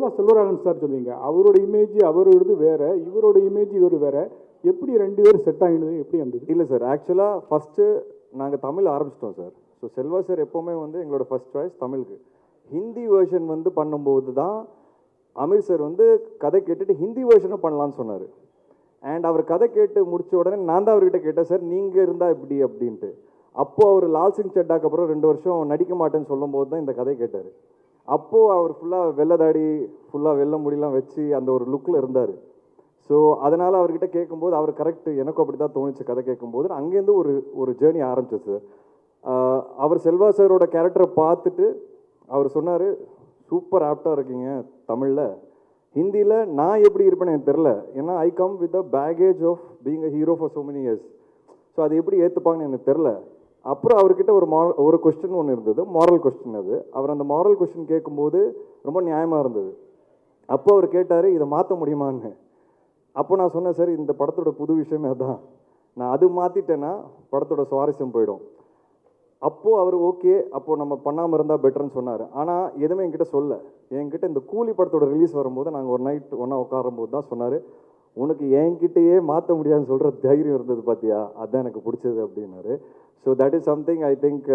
பதிலாக செல்வராகவன் சார் சொல்லுவீங்க அவரோட இமேஜ் அவரோடது வேறு இவரோட இமேஜ் இவர் வேறு. எப்படி ரெண்டு பேரும் செட் ஆகினது எப்படி வந்தது? இல்லை சார் ஆக்சுவலாக ஃபஸ்ட்டு நாங்கள் தமிழ் ஆரம்பிச்சிட்டோம் சார் ஸோ செல்வா சார் எப்போவுமே வந்து எங்களோட ஃபர்ஸ்ட் சாய்ஸ் தமிழுக்கு. ஹிந்தி வேர்ஷன் வந்து பண்ணும்போது தான் அமீர் சார் வந்து கதை கேட்டுட்டு ஹிந்தி வேர்ஷனும் பண்ணலான்னு சொன்னார். அண்ட் அவர் கதை கேட்டு முடிச்ச உடனே நான் தான் அவர்கிட்ட கேட்டேன் சார் நீங்கள் இருந்தால் இப்படி அப்படின்ட்டு. அப்போ அவர் லால் சிங் சட்டாக்கு அப்புறம் ரெண்டு வருஷம் நடிக்க மாட்டேன்னு சொல்லும்போது தான் இந்த கதை கேட்டார். அப்போது அவர் ஃபுல்லாக வெள்ளை தாடி ஃபுல்லாக வெள்ளை முடியெலாம் வச்சு அந்த ஒரு லுக்கில் இருந்தார். ஸோ அதனால் அவர்கிட்ட கேட்கும்போது அவர் கரெக்ட் எனக்கும் அப்படி தான் தோணுச்சு கதை கேட்கும்போது. அங்கேருந்து ஒரு ஒரு ஜேர்னி ஆரம்பிச்சிச்சு சார். அவர் செல்வா சாரோட கேரக்டரை பார்த்துட்டு அவர் சொன்னார் சூப்பர் ஆப்டாக இருக்கீங்க தமிழில். ஹிந்தியில் நான் எப்படி இருப்பேன்னு எனக்கு தெரில ஏன்னா I come with the baggage of being a hero for so many years so அது எப்படி ஏற்றுப்பாங்கன்னு எனக்கு தெரில அப்புறம் அவர்கிட்ட ஒரு மாரல் ஒரு கொஸ்டின் ஒன்று இருந்தது. மாரல் கொஸ்டின் அது. அவர் அந்த மாரல் கொஸ்டின் கேட்கும்போது ரொம்ப நியாயமாக இருந்தது. அப்போ அவர் கேட்டார் இதை மாற்ற முடியுமான்னு? அப்போ நான் சொன்னேன் சார் இந்த படத்தோட புது விஷயமே அதான். நான் அது மாற்றிட்டேன்னா படத்தோட சுவாரஸ்யம் போயிடும். அப்போது அவர் ஓகே. அப்போது நம்ம பண்ணாமல் இருந்தால் பெட்டர்னு சொன்னார். ஆனால் எதுவுமே என்கிட்ட சொல்ல. என்கிட்ட இந்த கூலி படத்தோட ரிலீஸ் வரும்போது நாங்கள் ஒரு நைட் ஒன்றா உட்காரும்போது தான் சொன்னார். உனக்கு என்கிட்டயே மாற்ற முடியாதுன்னு சொல்கிற தைரியம் இருந்தது பார்த்தியா அதான் எனக்கு பிடிச்சது அப்படின்னாரு. So that is something I think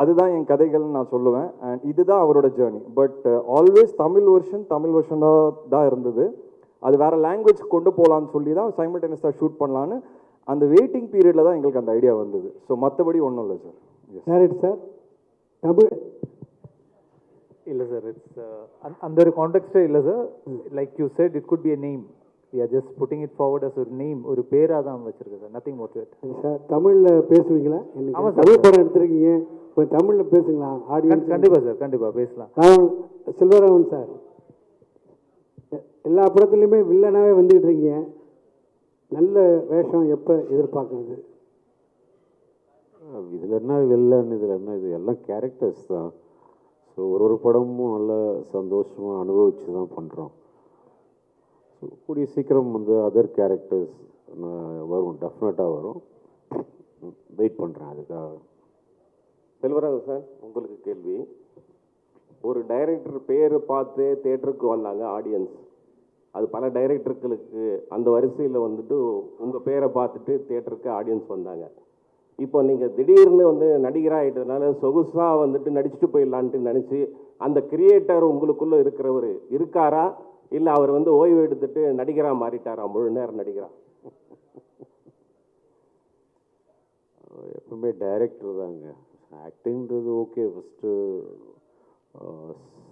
அதுதான் என் கதைகள்னு நான் சொல்லுவேன். அண்ட் இதுதான் அவரோட journey but always Tamil version Tamil வெர்ஷனாக தான் இருந்தது. அது வேறு லாங்குவேஜ் கொண்டு போகலான்னு சொல்லி தான் சைமல்டேனியஸாக ஷூட் பண்ணலான்னு அந்த வெயிட்டிங் பீரியடில் தான் எங்களுக்கு அந்த ஐடியா வந்தது. ஸோ மற்றபடி ஒன்றும் இல்லை சார் டேரக்ட் சார் தமிழ் இல்லை சார் இட்ஸ் அந்த ஒரு கான்டெக்ட்டே இல்லை sir like you said it could be a name we are just putting it forward as ஒரு நேம் ஒரு பேராக தான் வச்சுருக்கேன் சார் நத்திங் மோட்டிவேட் சார் தமிழில் பேசுவீங்களா? ஆமாம் தமிழ் படம் எடுத்துருக்கீங்க. இப்போ தமிழில் பேசுங்களா? ஆடியன்ஸ் கண்டிப்பாக சார் கண்டிப்பாக பேசலாம். செல்வராமன் சார் எல்லா படத்துலையுமே வில்லனாகவே வந்துக்கிட்டு இருக்கீங்க. நல்ல வேஷம் எப்போ எதிர்பார்க்குறது? இதில் என்ன வில்லன் இதில் என்ன இது எல்லாம் கேரக்டர்ஸ் தான். ஸோ ஒரு ஒரு படமும் நல்லா சந்தோஷமாக அனுபவித்து தான் பண்ணுறோம் ஸோ கூடிய சீக்கிரம் வந்து அதர் கேரக்டர்ஸ் வரும் டெஃபினட்டாக வரும். வெயிட் பண்ணுறேன் அதுக்காக செல்வராஜ் சார் உங்களுக்கு கேள்வி. ஒரு டைரக்டர் பேரை பார்த்து தேட்டருக்கு வந்தாங்க ஆடியன்ஸ் அது பல டைரக்டர்களுக்கு அந்த வரிசையில் வந்துட்டு உங்கள் பேரை பார்த்துட்டு தேட்டருக்கு ஆடியன்ஸ் வந்தாங்க. இப்போ நீங்கள் திடீர்னு வந்து நடிகராக ஆகிட்டதுனால சொகுசாக வந்துட்டு நடிச்சுட்டு போயிடலான்ட்டு நினச்சி அந்த கிரியேட்டர் உங்களுக்குள்ளே இருக்கிறவர் இருக்காரா? இல்லை அவர் வந்து ஓய்வு எடுத்துட்டு நடிகராக மாறிட்டாரா? முழு நேரம் நடிகரா. எப்பவுமே டைரக்டர் தாங்க. ஆக்டிங்கிறது ஓகே ஃபஸ்ட்டு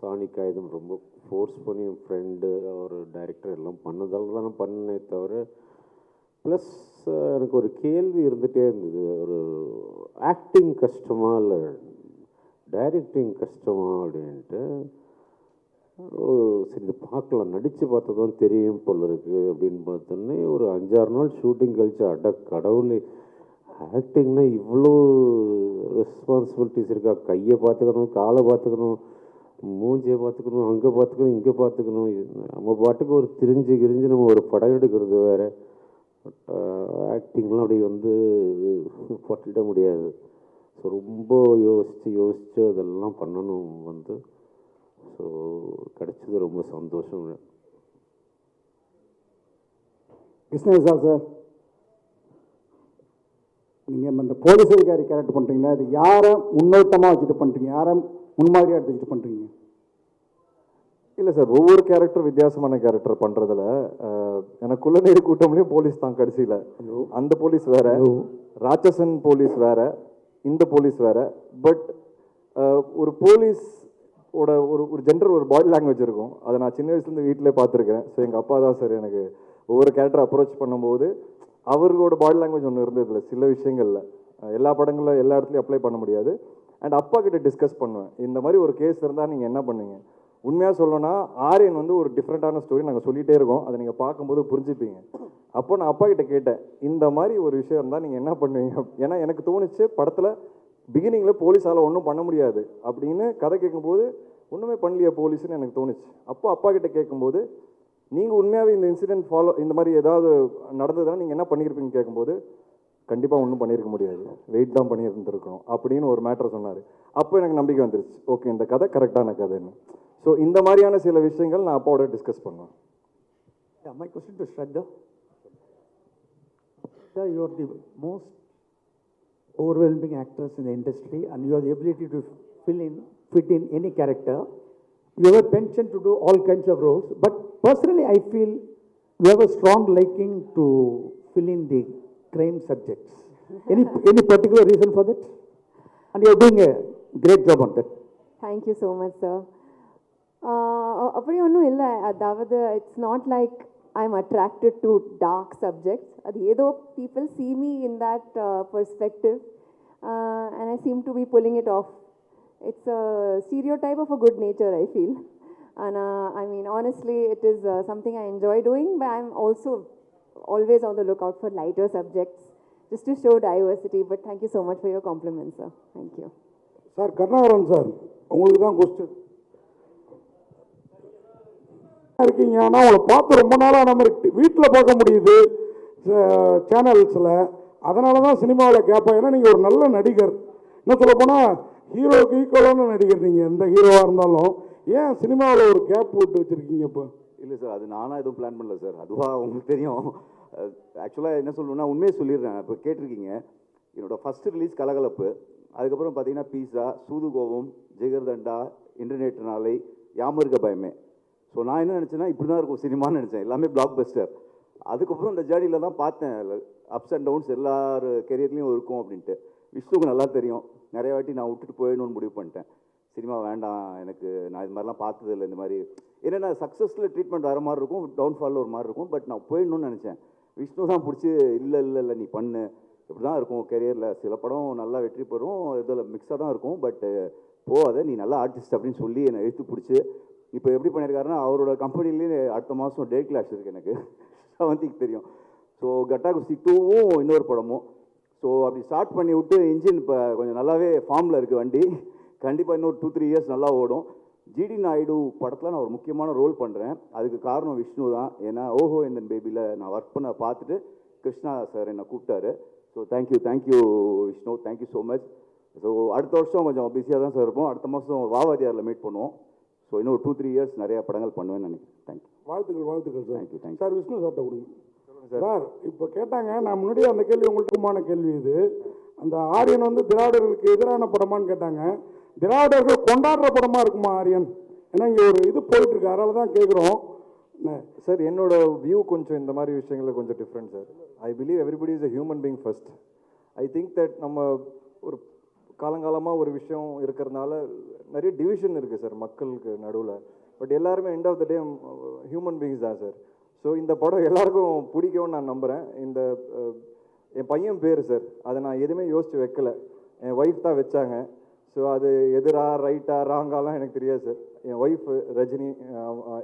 சாணிக்கா இதுவும் ரொம்ப ஃபோர்ஸ் பண்ணி என் ஃப்ரெண்டு ஒரு டைரக்டர் எல்லாம் பண்ணதால் தான் நான் பண்ணே தவிர ப்ளஸ் எனக்கு ஒரு கேள்வி இருந்துகிட்டே இருந்தது. ஒரு ஆக்டிங் கஷ்டமா இல்லை டைரக்டிங் கஷ்டமா அப்படின்ட்டு. ஓ, சரி பார்க்கலாம். நடித்து பார்த்தா தான் தெரியும் போல் இருக்குது அப்படின்னு பார்த்தோன்னே ஒரு அஞ்சாறு நாள் ஷூட்டிங் கழிச்சு அட கடவுளே ஆக்டிங்னா இவ்வளோ ரெஸ்பான்சிபிலிட்டிஸ் இருக்கா? கையை பார்த்துக்கணும் காலை பார்த்துக்கணும் மூஞ்சியை பார்த்துக்கணும் அங்கே பார்த்துக்கணும் இங்கே பார்த்துக்கணும் நம்ம பாட்டுக்கு ஒரு திரிஞ்சு கிரிஞ்சு நம்ம ஒரு படம் எடுக்கிறது வேற. ஆக்டிங்லாம் அப்படி வந்து பட்டிட முடியாது. ஸோ ரொம்ப யோசித்து யோசித்து அதெல்லாம் பண்ணணும் வந்து. ஸோ கிடச்சது ரொம்ப சந்தோஷம். கிருஷ்ணகிரி சார் நீங்கள் இந்த போலீஸ் அதிகாரி கேரக்டர் பண்ணுறீங்களா இது யாரை முன்னோட்டமாக வச்சுட்டு பண்ணுறீங்க யாரை முன்மாதிரியாக எடுத்துக்கிட்டு பண்ணுறீங்க இல்லை சார் ஒவ்வொரு கேரக்டர் வித்தியாசமான கேரக்டர் பண்ணுறதுல எனக்கு குள்ளநீர் கூட்டம்லேயும் போலீஸ் தான் கடைசியில். அந்த போலீஸ் வேற ராட்சசன் போலீஸ் வேற இந்த போலீஸ் வேற பட் ஒரு போலீஸ் ஓட ஒரு ஒரு ஜென்ரல் ஒரு பாடி லாங்குவேஜ் இருக்கும். அதை நான் சின்ன வயசுலேருந்து வீட்டிலே பார்த்துருக்கேன் ஸோ எங்கள் அப்பா தான் சார் எனக்கு ஒவ்வொரு கேரக்டர் அப்ரோச் பண்ணும்போது அவர்களோட பாடி லாங்குவேஜ் ஒன்று இருந்ததில்ல சில விஷயங்களில். எல்லா படங்களில் எல்லா இடத்துலையும் அப்ளை பண்ண முடியாது. அண்ட் அப்பா கிட்ட டிஸ்கஸ் பண்ணுவேன். இந்த மாதிரி ஒரு கேஸ் இருந்தால் நீங்கள் என்ன பண்ணுவீங்க? உண்மையாக சொல்லணும்னா ஆரியன் வந்து ஒரு டிஃப்ரெண்ட்டான ஸ்டோரி நாங்கள் சொல்லிகிட்டே இருக்கோம். அதை நீங்கள் பார்க்கும்போது புரிஞ்சுப்பீங்க. அப்போ நான் அப்பா கிட்ட கேட்டேன் இந்த மாதிரி ஒரு விஷயம் இருந்தால் நீங்கள் என்ன பண்ணுவீங்க? ஏன்னா எனக்கு தோணுச்சு படத்தில் பிகினிங்கில் போலீஸால் ஒன்றும் பண்ண முடியாது அப்படின்னு கதை கேட்கும்போது ஒன்றுமே பண்ணலையா போலீஸ்னு எனக்கு தோணுச்சு. அப்போ அப்பா கிட்ட கேட்கும்போது நீங்கள் உண்மையாகவே இந்த இன்சிடென்ட் ஃபாலோ இந்த மாதிரி ஏதாவது நடந்ததுன்னா நீங்கள் என்ன பண்ணியிருப்பீங்க கேட்கும்போது கண்டிப்பாக ஒன்றும் பண்ணியிருக்க முடியாது. வெயிட் தான் பண்ணியிருந்துருக்கணும். அப்படின்னு ஒரு மேட்டர் சொன்னார். அப்போ எனக்கு நம்பிக்கை வந்துருச்சு. ஓகே இந்த கதை கரெக்டான கதைன்னு. ஸோ இந்த மாதிரியான சில விஷயங்கள் நான் அப்பாவோட டிஸ்கஸ் பண்ணுவேன் Yeah, my question to Shraddha. Shraddha, you are the most overwhelming actress in the industry and you have the ability to fill in, fit in any character. You have a penchant to do all kinds of roles, but personally I feel you have a strong liking to fill in the crime subjects. Any, any particular reason for that? And you are doing a great job on that. Thank you so much sir அப்படி ஒன்றும் இல்லை அதாவது it's not like I am attracted to dark subjects அது ஏதோ people see me in that uh, perspective uh, and I seem to be pulling it off. It's a stereotype of a good nature, I feel. And uh, I mean, honestly, it is uh, something I enjoy doing, but I'm also always on the lookout for lighter subjects just to show diversity. But thank you so much for your compliments, sir. Thank you. Sir Karunakaran sir உங்களுக்கு தான் question இருக்கீங்க. ஆனால் உங்களை பார்த்து ரொம்ப நாளாக நம்ம வீட்டில் பார்க்க முடியுது சேனல்ஸில் அதனால தான் சினிமாவில் கேட்பேன். ஏன்னா நீங்கள் ஒரு நல்ல நடிகர். என்ன சொல்ல போனால் ஹீரோவுக்கு ஈக்குவலான நடிகர் நீங்கள் எந்த ஹீரோவாக இருந்தாலும். ஏன் சினிமாவில் ஒரு கேப் போட்டு வச்சுருக்கீங்க இப்போ? இல்லை சார் அது நானாக எதுவும் பிளான் பண்ணல சார் அதுவாக உங்களுக்கு தெரியும். ஆக்சுவலாக என்ன சொல்லணும்னா உண்மையை சொல்லிடுறேன். இப்போ கேட்டிருக்கீங்க. என்னோடய ஃபஸ்ட்டு ரிலீஸ் கலகலப்பு. அதுக்கப்புறம் பார்த்தீங்கன்னா பீஸா சூதுகோவம் ஜிகர்தண்டா இன்டர்நெட் நாளை யாமருக்க பயமே. ஸோ நான் என்ன நினச்சேன்னா இப்படி தான் இருக்கும் சினிமான்னு நினச்சேன். எல்லாமே பிளாக் பஸ்டர் அதுக்கப்புறம் இந்த ஜேர்னியில் தான் பார்த்தேன். அப்ஸ் அண்ட் டவுன்ஸ் எல்லார் கெரியர்லேயும் இருக்கும் அப்படின்ட்டு. விஷ்ணுவுக்கு நல்லா தெரியும். நிறைய வாட்டி நான் விட்டுட்டு போயிடணும்னு முடிவு பண்ணிட்டேன். சினிமா வேண்டாம் எனக்கு நான் இது மாதிரிலாம் பார்த்ததில்ல இந்த மாதிரி. என்னென்னா சக்ஸஸில் ட்ரீட்மெண்ட் வர மாதிரி இருக்கும் டவுன்ஃபாலில் ஒரு மாதிரி இருக்கும். பட் நான் போயிடணும்னு நினச்சேன். விஷ்ணு தான் பிடிச்சி இல்லை இல்லை இல்லை நீ பண்ணு. இப்படி தான் இருக்கும் கெரியரில் சில படம் நல்லா வெற்றி பெறும். இதில் மிக்ஸாக தான் இருக்கும். பட்டு போகாத நீ நல்ல ஆர்டிஸ்ட் அப்படின்னு சொல்லி என்னை எழுத்து பிடிச்சி இப்போ எப்படி பண்ணியிருக்காருன்னா அவரோட கம்பெனிலேயே அடுத்த மாதம் டே கிளாஸ் இருக்குது எனக்கு. செவன்த்திக்கு தெரியும். ஸோ கட்டா குஸ்தி டூவும் இன்னொரு படமும். ஸோ அப்படி ஸ்டார்ட் பண்ணி விட்டு இன்ஜின் இப்போ கொஞ்சம் நல்லாவே ஃபார்மில் இருக்குது வண்டி. கண்டிப்பாக இன்னொரு டூ த்ரீ இயர்ஸ் நல்லா ஓடும். ஜிடி நாயுடு படத்தில் நான் ஒரு முக்கியமான ரோல் பண்ணுறேன் அதுக்கு காரணம் விஷ்ணு தான். ஏன்னா ஓஹோ எந்தன் பேபியில் நான் ஒர்க் பண்ண பார்த்துட்டு கிருஷ்ணா சார் என்னை கூப்பிட்டாரு. So thank you thank you Vishnu. Thank you so much so அடுத்த வருஷம் கொஞ்சம் பிஸியாக தான் சார் இருப்போம். அடுத்த மாதம் வாவாதியாரில் மீட் பண்ணுவோம். ஸோ இன்னும் டூ த்ரீ இயர்ஸ் நிறையா படங்கள் பண்ணுவேன்னு நினைக்கிறேன். தேங்க்யூ வாழ்த்துக்கள் வாழ்த்துக்கள் sir thank you thank you sir Vishnu சார்ட்ட கொடுங்க. சார் இப்போ கேட்டாங்க நான் முன்னாடியே அந்த கேள்வி உங்களுக்குமான கேள்வி இது. அந்த ஆரியன் வந்து திராவிடர்களுக்கு எதிரான படமான்னு கேட்டாங்க. திராவிடர்கள் கொண்டாடுற படமா இருக்குமா ஆரியன்? ஏன்னா இங்கே ஒரு இது போயிட்டு இருக்கு அதனால தான் கேட்குறோம் சார் என்னோட வியூ கொஞ்சம் இந்த மாதிரி விஷயங்களில் கொஞ்சம் different sir I believe everybody is a human being first I think that நம்ம ஒரு காலங்காலமாக ஒரு விஷயம் இருக்கிறதுனால நிறைய டிவிஷன் இருக்குது சார் மக்களுக்கு நடுவில். பட் எல்லாருமே end of the day human beings தான் சார் ஸோ இந்த படம் எல்லாருக்கும் பிடிக்கும்னு நான் நம்புகிறேன் இந்த என் பையன் பேர் சார் அதை நான் எதுவுமே யோசித்து வைக்கல. என் ஒய்ஃப் தான் வச்சாங்க. ஸோ அது எதிரா ரைட்டா ராங்காலாம் எனக்கு தெரியாது சார் என் ஒய்ஃப் ரஜினி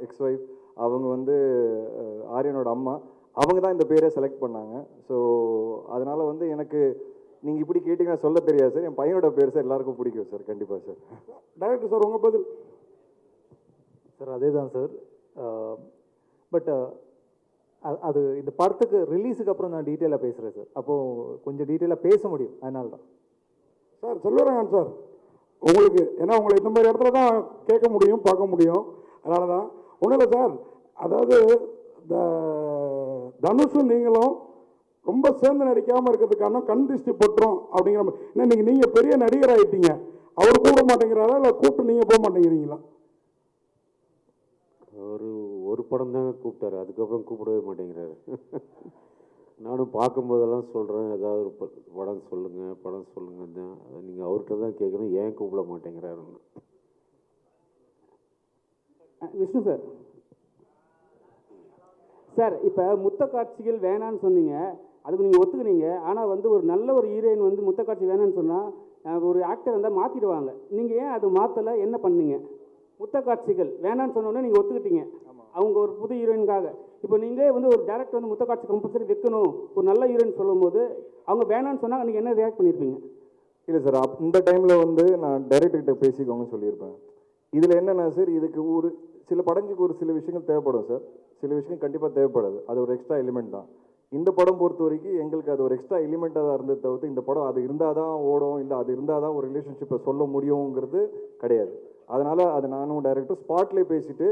எக்ஸ் ஒய்ஃப் அவங்க வந்து ஆரியனோட அம்மா. அவங்க தான் இந்த பேரை செலக்ட் பண்ணாங்க. ஸோ அதனால் வந்து எனக்கு நீங்கள் இப்படி கேட்டிங்கன்னா சொல்ல தெரியாது சார். என் பையனோட பேர் சார் எல்லாருக்கும் பிடிக்கும் சார். கண்டிப்பாக சார். டைரக்டர் சார் உங்கள் பதில்? சார் அதே தான் சார் பட் அது இந்த படத்துக்கு ரிலீஸுக்கு அப்புறம் நான் டீட்டெயிலாக பேசுகிறேன் சார். அப்போது கொஞ்சம் டீட்டெயிலாக பேச முடியும். அதனால தான். Sir Selvarangan sir. உங்களுக்கு ஏன்னா உங்களை இந்த மாதிரி இடத்துல தான் கேட்க முடியும் பார்க்க முடியும். அதனால தான். ஒன்றும் இல்லை சார். அதாவது இந்த தனுஷும் நீங்களும் ரொம்ப சேர்ந்து நடிக்காமல் இருக்கிறதுக்கு காரணம் கண் திருஷ்டி பட்டுரும் அப்படிங்கிற மாதிரி. ஏன்னா நீங்கள் நீங்கள் பெரிய நடிகர் ஆகிட்டீங்க அவர் கூப்பிட மாட்டேங்கிறாரா? இல்லை கூப்பிட்டு நீங்கள் போக மாட்டேங்கிறீங்களா? ஒரு ஒரு படம் தாங்க கூப்பிட்டாரு. அதுக்கப்புறம் கூப்பிடவே மாட்டேங்கிறாரு. நானும் பார்க்கும்போதெல்லாம் சொல்கிறேன் ஏதாவது ஒரு படம் சொல்லுங்கள் படம் சொல்லுங்க தான். நீங்கள் அவர்கிட்ட தான் கேட்கணும். ஏன் கூப்பிட மாட்டேங்கிறாருன்னு. விஷ்ணு சார். சார் இப்போ முத்த காட்சிகள் வேணான்னு சொன்னீங்க. அதுக்கு நீங்கள் ஒத்துக்குனீங்க. ஆனால் வந்து ஒரு நல்ல ஒரு ஹீரோயின் வந்து முத்த காட்சி வேணான்னு சொன்னால் ஒரு ஆக்டர் வந்தால் மாற்றிடுவாங்க நீங்கள் ஏன் அது மாற்றலை என்ன பண்ணீங்க? முத்த காட்சிகள் வேணான்னு சொன்னோன்னே நீங்கள் ஒத்துக்கிட்டீங்க அவங்க ஒரு புது ஹீரோயினுக்காக இப்போ நீங்களே வந்து ஒரு டேரக்டர் வந்து முத்த காட்சி கம்பல்சரி வைக்கணும். ஒரு நல்ல ஹீரோயின் சொல்லும்போது அவங்க வேணான்னு சொன்னால் நீங்கள் என்ன ரியாக்ட் பண்ணியிருப்பீங்க இல்லை சார் அப் இந்த டைமில் வந்து நான் டைரக்டர்கிட்ட பேசிக்கோங்கன்னு சொல்லியிருப்பேன். இதில் என்னென்னா சார் இதுக்கு ஒரு சில படங்களுக்கு ஒரு சில விஷயங்கள் தேவைப்படும் சார் சில விஷயங்கள் கண்டிப்பாக தேவைப்படாது. அது ஒரு எக்ஸ்ட்ரா எலிமெண்ட் தான். இந்த படம் பொறுத்த வரைக்கும் எங்களுக்கு அது ஒரு எக்ஸ்ட்ரா எலிமெண்ட்டாக தான் இருந்தது தவிர்த்து இந்த படம் அது இருந்தால் தான் ஓடும் இல்லை அது இருந்தால் தான் ஒரு ரிலேஷன்ஷிப்பை சொல்ல முடியுங்கிறது கிடையாது. அதனால் அது நானும் டைரக்டர் ஸ்பாட்லேயே பேசிட்டு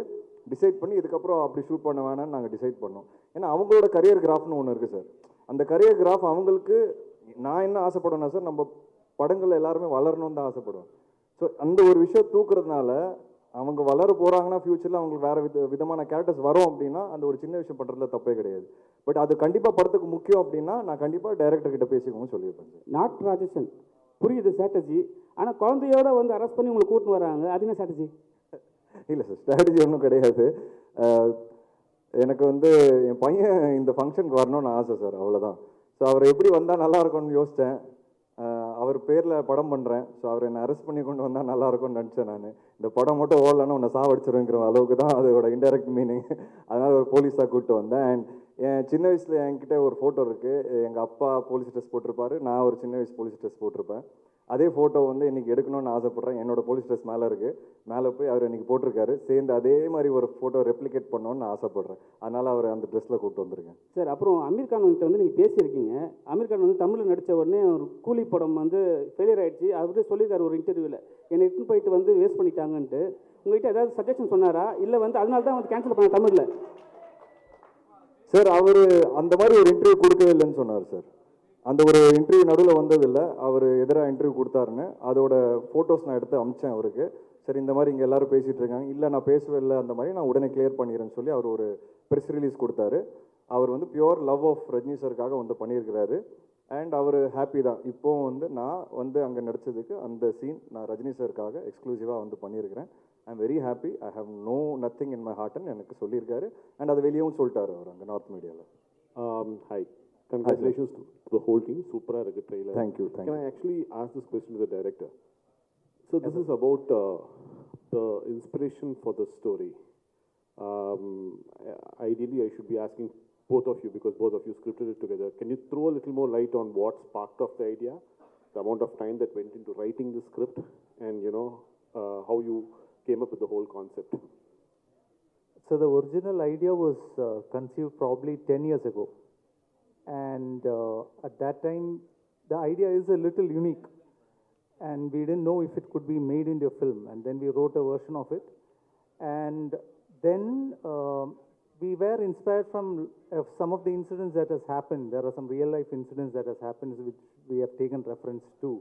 டிசைட் பண்ணி இதுக்கப்புறம் அப்படி ஷூட் பண்ண வேணாம்னு நாங்கள் டிசைட் பண்ணோம். ஏன்னா அவங்களோட கரியர் கிராஃப்னு ஒன்று இருக்குது சார் அந்த கரியர் கிராஃப் அவங்களுக்கு நான் என்ன ஆசைப்படுவேன்னா சார் நம்ம படங்கள் எல்லாருமே வளரணும்னு தான் ஆசைப்படுவேன் ஸோ அந்த ஒரு விஷயம் தூக்குறதுனால அவங்க வளர போகிறாங்கன்னா ஃப்யூச்சரில் அவங்களுக்கு வேறு வித விதமான கேரக்டர்ஸ் வரும் அப்படின்னா அந்த ஒரு சின்ன விஷயம் பண்ணுறதுல தப்பே கிடையாது. பட் அது கண்டிப்பாக படத்துக்கு முக்கியம் அப்படின்னா நான் கண்டிப்பாக டைரக்டர் கிட்ட பேசிக்கணும்னு சொல்லியிருப்பேன் சார். நாட் ராஜேஷன் புரியுது ஸ்ட்ராட்டஜி ஆனால் குழந்தையோட வந்து அரெஸ்ட் பண்ணி உங்களை கூட்டின்னு வராங்க அது என்ன ஸ்ட்ராட்டஜி இல்லை சார் ஸ்ட்ராட்டஜி ஒன்றும் கிடையாது. எனக்கு வந்து என் பையன் இந்த ஃபங்க்ஷனுக்கு வரணும்னு ஆசை சார் அவ்வளோதான் ஸோ அவர் எப்படி வந்தால் நல்லா இருக்கும்னு யோசித்தேன் அவர் பேரில் படம் பண்ணுறேன் ஸோ அவர் என்னை அரெஸ்ட் பண்ணி கொண்டு வந்தால் நல்லா இருக்கும்னு நினச்சேன் நான். இந்த படம் மட்டும் ஓடலன்னா உன்னை சாவடிச்சிருங்கிற அளவுக்கு தான் அதோட இன்டெரக்ட் மீனிங் அதனால் ஒரு போலீஸாக கூப்பிட்டு வந்தேன். அண்ட் என் சின்ன வயசில் என்கிட்ட ஒரு ஃபோட்டோ இருக்குது எங்கள் அப்பா போலீஸ் ட்ரெஸ் போட்டிருப்பாரு. நான் ஒரு சின்ன வயசு போலீஸ் ட்ரெஸ் போட்டிருப்பேன். அதே ஃபோட்டோ வந்து இன்றைக்கி எடுக்கணும்னு ஆசைப்பட்றேன். என்னோட போலீஸ் ட்ரெஸ் மேலே இருக்குது மேலே போய் அவர் இன்றைக்கி போட்டிருக்காரு. சேர்ந்து அதே மாதிரி ஒரு ஃபோட்டோ ரெப்ளிகேட் பண்ணணும்னு நான் ஆசைப்பட்றேன். அதனால் அவர் அந்த ட்ரெஸ்ஸில் கூப்பிட்டு வந்திருக்கேன். சார் அப்புறம் அமீர் கான் கிட்ட வந்து நீங்கள் பேசியிருக்கீங்க. அமீர் கான் வந்து தமிழில் நடித்த உடனே ஒரு கூலி படம் வந்து ஃபெயிலியர் ஆகிடுச்சு அவரே சொல்லியிருக்காரு ஒரு இன்டர்வியூவில் என்னை இட்டுன்னு போயிட்டு வந்து வேஸ்ட் பண்ணிட்டாங்கன்ட்டு. உங்ககிட்ட ஏதாவது சஜஷன் சொன்னாரா? இல்லை வந்து அதனால தான் வந்து கேன்சல் பண்ண தமிழில்? சார் அவர் அந்த மாதிரி ஒரு இன்டர்வியூ கொடுக்கவே இல்லைன்னு சொன்னார் சார். அந்த ஒரு இன்டர்வியூ நடுவில் வந்ததில்லை. அவர் எதிராக இன்டர்வியூ கொடுத்தாருன்னு அதோட ஃபோட்டோஸ் நான் எடுத்து அமிச்சேன் அவருக்கு. சரி இந்த மாதிரி இங்கே எல்லாரும் பேசிகிட்டு இருக்காங்க. இல்லை நான் பேசவே இல்லை அந்த மாதிரி நான் உடனே கிளியர் பண்ணிடுறேன்னு சொல்லி அவர் ஒரு ப்ரெஸ் ரிலீஸ் கொடுத்தாரு. அவர் வந்து பியோர் லவ் ஆஃப் ரஜினி சாருக்காக வந்து பண்ணியிருக்கிறாரு. அண்ட் அவர் ஹாப்பி தான் இப்போவும் வந்து நான் வந்து அங்கே நடிச்சதுக்கு அந்த சீன் நான் ரஜினி சாருக்காக எக்ஸ்க்ளூசிவாக வந்து பண்ணியிருக்கிறேன் I am very happy I have no nothing in my ஹார்ட்னு எனக்கு சொல்லியிருக்காரு அண்ட் அது வெளியவும் சொல்லிட்டாரு அவர் அங்கே நார்த் மீடியாவில் Um, hi. Congratulations to the whole team. Super a good trailer. Thank you, thank Can I actually ask this question to the director? So this is about uh, the inspiration for the both of you because both of you scripted it together. Can you throw a little more light on what sparked off the idea, the amount of time that went into writing the script, and you know uh, how you came up with the whole concept? So the original idea was uh, conceived probably 10 years ago. And uh, at that time, the idea is a little unique. And we didn't know if it could be made into a film. And then we wrote a version of it. And then uh, we were inspired from uh, some of the incidents that has happened. There are some real life incidents that has happened which we have taken reference to.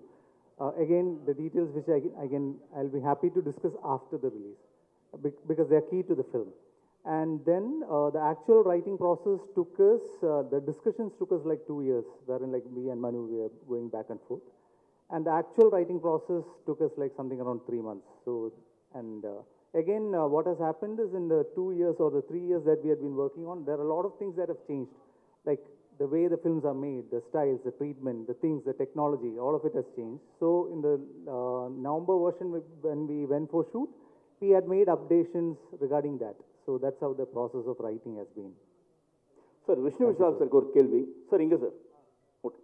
Uh, again, the details which I, again I'll be happy to discuss after the release because they are key to the film. And then uh, the actual writing process took us, uh, the discussions took us like two years, wherein like me and Manu, we were going back and forth. And the actual writing process took us like something around three months. So, and uh, again, uh, what has happened is in the two years or the three years that we had been working on, there are a lot of things that have changed. Like the way the films are made, the styles, the treatment, the things, the technology, all of it has changed. So in the uh, November version, we- when we went for shoot, we had made updations regarding that. So that's how the process of writing has been. Sir Vishnu Vishal சாருக்கு ஒரு கேள்வி sir இங்கே sir okay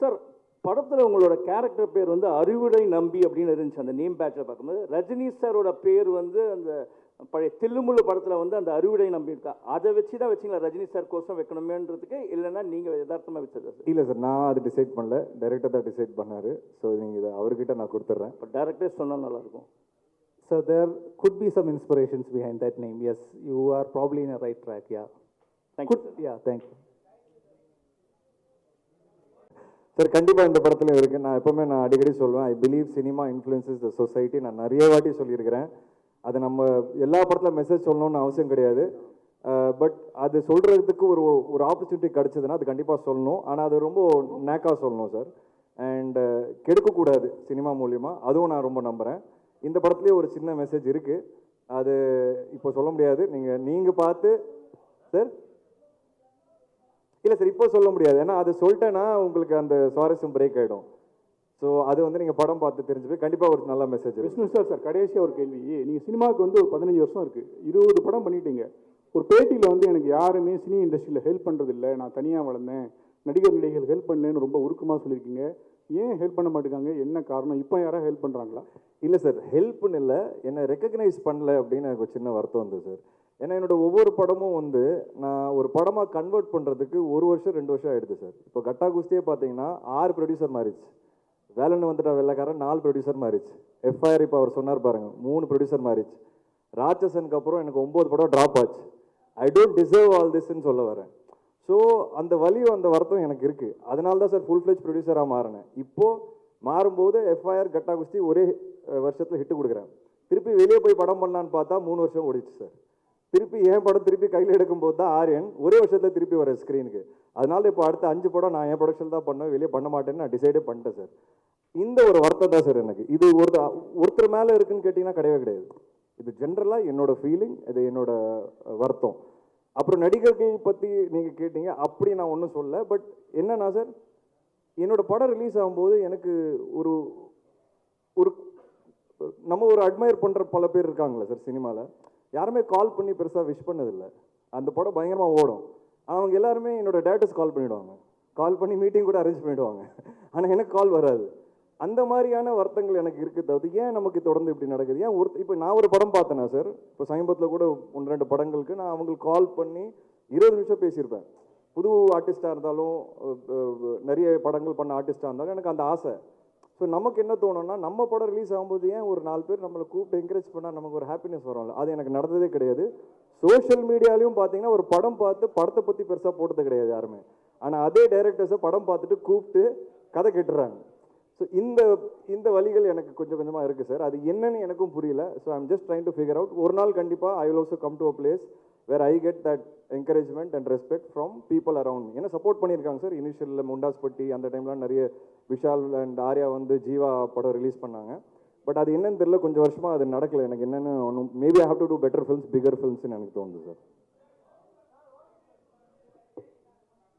sir படத்தில் உங்களோட character பேர் வந்து அறுவடை நம்பி அப்படின்னு இருந்துச்சு. அந்த நேம் பேட்சில் பார்க்கும்போது ரஜினி சாரோட பேர் வந்து அந்த பழைய தில்லுமுள்ளு படத்தில் வந்து அந்த அறுவடை நம்பி இருக்கா? அதை வச்சு தான் வச்சிங்களா ரஜினி சார் கோசம் வைக்கணுமேன்றதுக்கு இல்லைன்னா நீங்கள் யதார்த்தமாக வச்சதா சார் இல்லை சார் நான் அது டிசைட் பண்ணல. டைரக்டர் தான் டிசைட் பண்ணாரு. ஸோ நீங்கள் இதை அவர்கிட்ட நான் கொடுத்துட்றேன். இப்போ டேரக்டே சொன்னால் நல்லாயிருக்கும். So there could be some inspirations behind that name. Yes, you are probably in a right track. Yeah. Thank you sir கண்டிப்பாக இந்த படத்தில் இருக்குது நான் எப்போவுமே நான் அடிக்கடி சொல்லுவேன் I believe cinema influences the society நான் நிறைய வாட்டி சொல்லியிருக்கிறேன். அது நம்ம எல்லா படத்தில் மெசேஜ் சொல்லணும்னு அவசியம் கிடையாது. பட் அது சொல்கிறதுக்கு ஒரு ஒரு ஆப்பர்ச்சுனிட்டி கிடச்சதுன்னா அது கண்டிப்பாக சொல்லணும். ஆனால் அது ரொம்ப நேக்காக சொல்லணும் சார் அண்டு கெடுக்கக்கூடாது சினிமா மூலியமாக அதுவும் நான் ரொம்ப நம்புகிறேன் இந்த படத்துலேயே ஒரு சின்ன மெசேஜ் இருக்குது அது இப்போ சொல்ல முடியாது. நீங்கள் நீங்கள் பார்த்து சார் இல்லை சார் இப்போ சொல்ல முடியாது. ஏன்னா அது சொல்லிட்டேன்னா உங்களுக்கு அந்த சுவாரஸ்யம் பிரேக் ஆகிடும் ஸோ அது வந்து நீங்கள் படம் பார்த்து தெரிஞ்சு போய் கண்டிப்பாக ஒரு நல்ல மெசேஜ் விஷ்ணு சார் சார் கடைசியாக ஒரு கேள்வி. நீங்கள் சினிமாவுக்கு வந்து ஒரு பதினஞ்சு வருஷம் இருக்குது இருபது படம் பண்ணிட்டீங்க. ஒரு பேட்டியில் வந்து எனக்கு யாருமே சினி இண்டஸ்ட்ரியில் ஹெல்ப் பண்ணுறதில்ல நான் தனியாக வளர்ந்தேன். நடிகர் நடிகைகள் ஹெல்ப் பண்ணலன்னு ரொம்ப உருக்கமாக சொல்லியிருக்கீங்க. ஏன் ஹெல்ப் பண்ண மாட்டேங்காங்க? என்ன காரணம்? இப்போ யாராவது ஹெல்ப் பண்ணுறாங்களா இல்லை சார் ஹெல்ப்னு இல்லை என்னை ரெக்கக்னைஸ் பண்ணல அப்படின்னு எனக்கு ஒரு சின்ன வருத்தம் வந்தது சார் ஏன்னா என்னோட ஒவ்வொரு படமும் வந்து நான் ஒரு படமாக கன்வெர்ட் பண்ணுறதுக்கு ஒரு வருஷம் ரெண்டு வருஷம் ஆகிடுது சார். இப்போ கட்டா குஸ்தியே பார்த்தீங்கன்னா ஆறு ப்ரொடியூசர் மாறிச்சு வேலன் வந்துட்டா வெள்ளக்காரன் நாலு ப்ரொடியூசர் மாறிச்சு எஃப்ஐஆர் இப்போ அவர் சொன்னார் பாருங்கள் மூணு ப்ரொடியூசர் மாறிச்சு ராட்சசனுக்கு அப்புறம் எனக்கு ஒம்பது படம் ட்ராப் ஆச்சு. ஐ டோன்ட் டிசர்வ் ஆல் திஸ்ன்னு சொல்ல வரேன். ஸோ அந்த வலியும் அந்த வருத்தம் எனக்கு இருக்குது அதனால தான் சார் ஃபுல் ஃப்ளெஜ் ப்ரொடியூசராக மாறினேன். இப்போது மாறும்போது எஃப்ஐஆர் கட்டா குஸ்தி ஒரே வருஷத்தில் ஹிட்டு கொடுக்குறேன். திருப்பி வெளியே போய் படம் பண்ணலான்னு பார்த்தா மூணு வருஷம் ஓடிச்சு சார். திருப்பி என் படம் திருப்பி கையில் எடுக்கும்போது தான் ஆரியன் ஒரே வருஷத்தில் திருப்பி வர ஸ்க்ரீனுக்கு அதனால இப்போ அடுத்த அஞ்சு படம் நான் என் ப்ரொடக்ஷன் தான் பண்ணுவேன் வெளியே பண்ண மாட்டேன்னு நான் டிசைடே பண்ணிட்டேன் சார் இந்த ஒரு வருத்தம் தான் சார் எனக்கு. இது ஒரு ஒருத்தர் மேலே இருக்குன்னு கேட்டிங்கன்னா கிடையவே கிடையாது. இது ஜென்ரலாக என்னோட ஃபீலிங் இது என்னோட வருத்தம். அப்புறம் நடிகர்கள் பற்றி நீங்கள் கேட்டீங்க அப்படி நான் ஒன்றும் சொல்ல பட் என்னன்னா சார் என்னோட படம் ரிலீஸ் ஆகும்போது எனக்கு ஒரு ஒரு நம்ம ஒரு அட்மையர் பண்ணுற பல பேர் இருக்காங்களே சார் சினிமாவில் யாருமே கால் பண்ணி பெருசாக விஷ் பண்ணதில்லை. அந்த படம் பயங்கரமாக ஓடும். ஆனால் அவங்க எல்லாருமே என்னோட டேரக்டர்ஸ் கால் பண்ணிவிடுவாங்க கால் பண்ணி மீட்டிங் கூட அரேஞ்ச் பண்ணிவிடுவாங்க ஆனால் எனக்கு கால் வராது. அந்த மாதிரியான வருத்தங்கள் எனக்கு இருக்குது தவிர்த்து ஏன் நமக்கு தொடர்ந்து இப்படி நடக்குது? ஏன் ஒரு இப்போ நான் ஒரு படம் பார்த்தேனா சார் இப்போ சமீபத்தில் கூட ஒன்று ரெண்டு படங்களுக்கு நான் அவங்களுக்கு கால் பண்ணி இருபது நிமிஷம் பேசியிருப்பேன். புது ஆர்டிஸ்ட்டாக இருந்தாலும் நிறைய படங்கள் பண்ண ஆர்டிஸ்ட்டாக இருந்தாலும் எனக்கு அந்த ஆசை. ஸோ நமக்கு என்ன தோணும்னா நம்ம படம் ரிலீஸ் ஆகும்போது ஏன் ஒரு நாலு பேர் நம்மளை கூப்பிட்டு என்கரேஜ் பண்ணால் நமக்கு ஒரு ஹாப்பினஸ் வரும்ல? அது எனக்கு நடந்ததே கிடையாது. சோஷியல் மீடியாலையும் பார்த்தீங்கன்னா ஒரு படம் பார்த்து படத்தை பற்றி பெருசாக போட்டது கிடையாது யாருமே. ஆனால் அதே டைரக்டர்ஸை படம் பார்த்துட்டு கூப்பிட்டு கதை கெட்டுறாங்க. ஸோ இந்த இந்த வழிகள் எனக்கு கொஞ்சம் கொஞ்சமாக இருக்குது சார் அது என்னன்னு எனக்கும் புரியல. So I'm just trying to figure out ஒரு நாள் கண்டிப்பாக I will also come to a place where I get that encouragement and respect from people around me ஏன்னா சப்போர்ட் பண்ணியிருக்காங்க சார் இனிஷியலில் முண்டாஸ்பட்டி அந்த டைம்லாம் நிறைய விஷால் அண்ட் ஆர்யா வந்து ஜீவா படம் ரிலீஸ் பண்ணாங்க. பட் அது என்னன்னு தெரியல கொஞ்சம் வருஷமாக அது நடக்கலை. எனக்கு என்னென்னு ஒன்றும் maybe I have to do better films bigger ஃபில்ம்ஸ்னு எனக்கு தோணுது சார்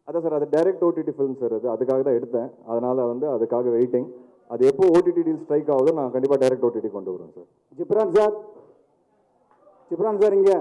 அதான் சார் அது டைரக்ட் ஓடிடி ஃபிலிம் சார் அது. அதுக்காக தான் எடுத்தேன். அதனால் வந்து அதுக்காக வெயிட்டிங் அது எப்போ ஓடிடி டீல் ஸ்ட்ரைக் ஆகுதோ நான் கண்டிப்பாக டைரக்ட் ஓடிடி கொண்டு வருவேன் sir Ghibran sir Ghibran sir இங்கே.